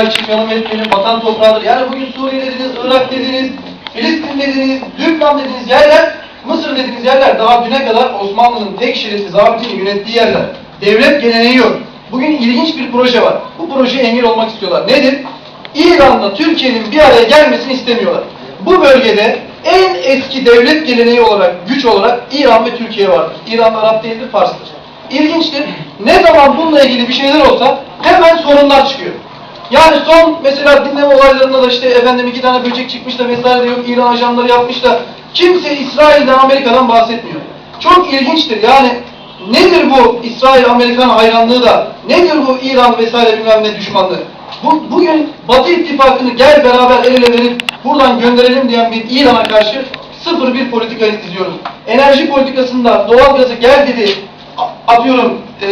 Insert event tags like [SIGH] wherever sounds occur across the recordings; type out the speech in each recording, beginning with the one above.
konuşmayalım etmeyelim, vatan toprağıdır. Yani bugün Suriye dediniz, Irak dediniz, Filistin dediniz, Lübnan dediğiniz yerler, Mısır dediğiniz yerler daha düne kadar Osmanlı'nın tek şerefsiz zabitinin yönettiği yerler. Devlet geleneği yok. Bugün ilginç bir proje var. Bu projeye engel olmak istiyorlar. Nedir? İran'la Türkiye'nin bir araya gelmesini istemiyorlar. Bu bölgede en eski devlet geleneği olarak, güç olarak İran ve Türkiye vardır. İran Arap değildir, Fars'tır. İlginçtir. Ne zaman bununla ilgili bir şeyler olsa hemen çıkıyor. Yani son mesela dinleme olaylarında da işte efendim iki tane böcek çıkmış da vesaire de yok İran ajanları yapmış da kimse İsrail'den Amerika'dan bahsetmiyor. Çok ilginçtir yani nedir bu İsrail Amerikan hayranlığı da nedir bu İran vesaire bilmem ne düşmanlığı? Bu, bugün Batı ittifakını gel beraber el ele verip buradan gönderelim diyen bir İran'a karşı sıfır bir politika izliyoruz. Enerji politikasında doğalgazı gel dedi atıyorum e,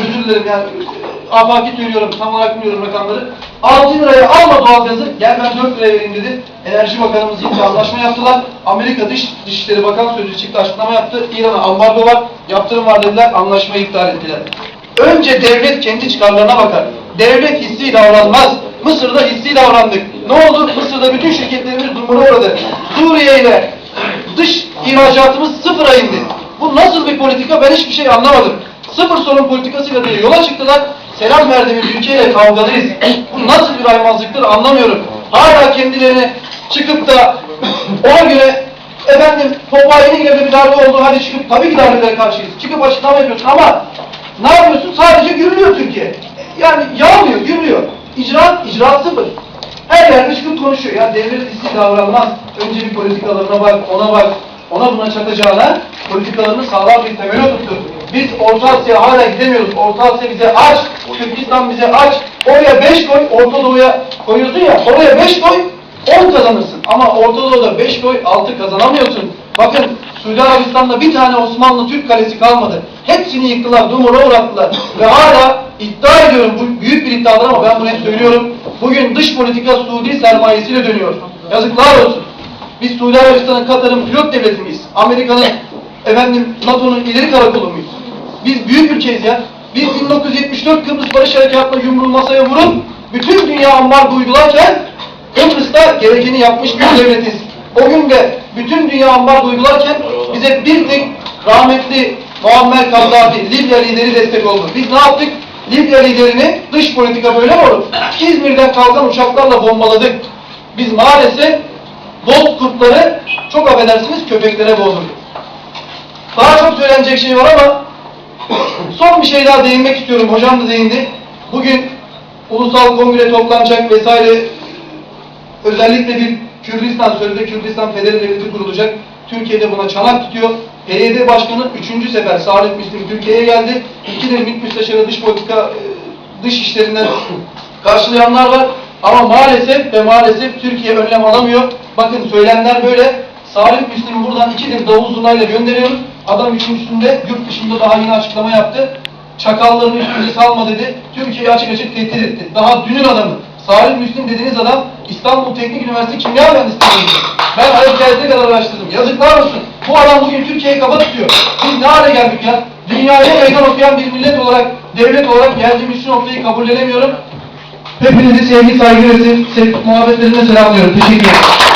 özür dilerim yani afaki söylüyorum tam olarak bilmiyorum rakamları 6 liraya alma doğalgazı gel ben 4 liraya vereyim dedi. Enerji Bakanımız gitti anlaşma yaptılar. Amerika Dış Dışişleri Bakan Sözcüsü çıktı açıklama yaptı. İran'a ambargo var, yaptırım var dediler, anlaşmayı iptal ettiler. Önce devlet kendi çıkarlarına bakar. Devlet hissi davranmaz. Mısır'da hissi davrandık. Ne oldu? Mısır'da bütün şirketlerimiz durumuna uğradı. Suriye ile dış ihracatımız sıfıra indi. Bu nasıl bir politika ben hiçbir şey anlamadım. Sıfır sorun politikasıyla diye yola çıktılar. Selam verdiğimiz ülkeyle kavgalıyız. Bu nasıl bir aymazlıktır anlamıyorum. Hala kendilerine çıkıp da [CLEARS THROAT] ona göre efendim topa yeni gibi bir darbe oldu hadi çıkıp tabii ki darbelere karşıyız. Çıkıp açıklama yapıyorsun ama ne yapıyorsun? Sadece gürlüyor Türkiye. Yani yağmıyor, gürlüyor. İcraat, icraat sıfır. Her yerde çıkıp konuşuyor. Ya devlet hissi davranmaz. Önce bir politikalarına bak, ona bak. Ona buna çakacağına politikalarını sağlam bir temel oturtur. Biz Orta Asya'ya hala gidemiyoruz. Orta Asya bize aç, Türkistan bize aç. Oraya beş koy, Orta Doğu'ya koyuyorsun ya, oraya beş koy, on kazanırsın. Ama Orta Doğu'da beş koy, altı kazanamıyorsun. Bakın Suudi Arabistan'da bir tane Osmanlı Türk kalesi kalmadı. Hepsini yıktılar, dumura uğrattılar. Ve hala iddia ediyorum, bu büyük bir iddiadır ama ben bunu hep söylüyorum. Bugün dış politika Suudi sermayesiyle dönüyor. Yazıklar olsun. Biz Suudi Arabistan'ın, Katar'ın pilot devleti miyiz? Amerika'nın, efendim NATO'nun ileri karakolu muyuz? Biz büyük ülkeyiz ya. Biz 1974 Kıbrıs Barış Harekatı'na yumruğu masaya vurup bütün dünya ambargo uygularken Kıbrıs'ta gerekeni yapmış bir devletiz. O gün de bütün dünya ambargo uygularken bize bir tek rahmetli Muammer Kaddafi, Libya lideri destek oldu. Biz ne yaptık? Libya liderini dış politika böyle mi olur? İzmir'den kalkan uçaklarla bombaladık. Biz maalesef dost kurtları çok affedersiniz köpeklere boğdurduk. Daha çok söylenecek şey var ama son bir şey daha değinmek istiyorum. Hocam da değindi. Bugün ulusal kongre toplanacak vesaire özellikle bir Kürdistan sözde Kürdistan Federal Devleti kurulacak. Türkiye'de buna çanak tutuyor. PYD Başkanı 3. sefer Salih Müslim Türkiye'ye geldi. İki de MİT Müsteşarı dış politika e, dış işlerinden karşılayanlar var. Ama maalesef ve maalesef Türkiye önlem alamıyor. Bakın söylemler böyle. Salih Müslim'i buradan iki de davul zurnayla gönderiyoruz. Adam üçüncüsünde yurt dışında daha yine açıklama yaptı. Çakallarını üstünde salma dedi. Türkiye'yi açık açık tehdit etti. Daha dünün adamı. Salih Müslim dediğiniz adam İstanbul Teknik Üniversitesi Kimya Mühendisliği. Ben hayat kadar araştırdım. Yazıklar olsun. Bu adam bugün Türkiye'yi kafa tutuyor. Biz ne hale geldik ya? Dünyaya meydan okuyan bir millet olarak, devlet olarak geldiğimiz şu noktayı kabullenemiyorum. Hepinizi sevgi, saygı ve muhabbetlerimle selamlıyorum. Teşekkür ederim.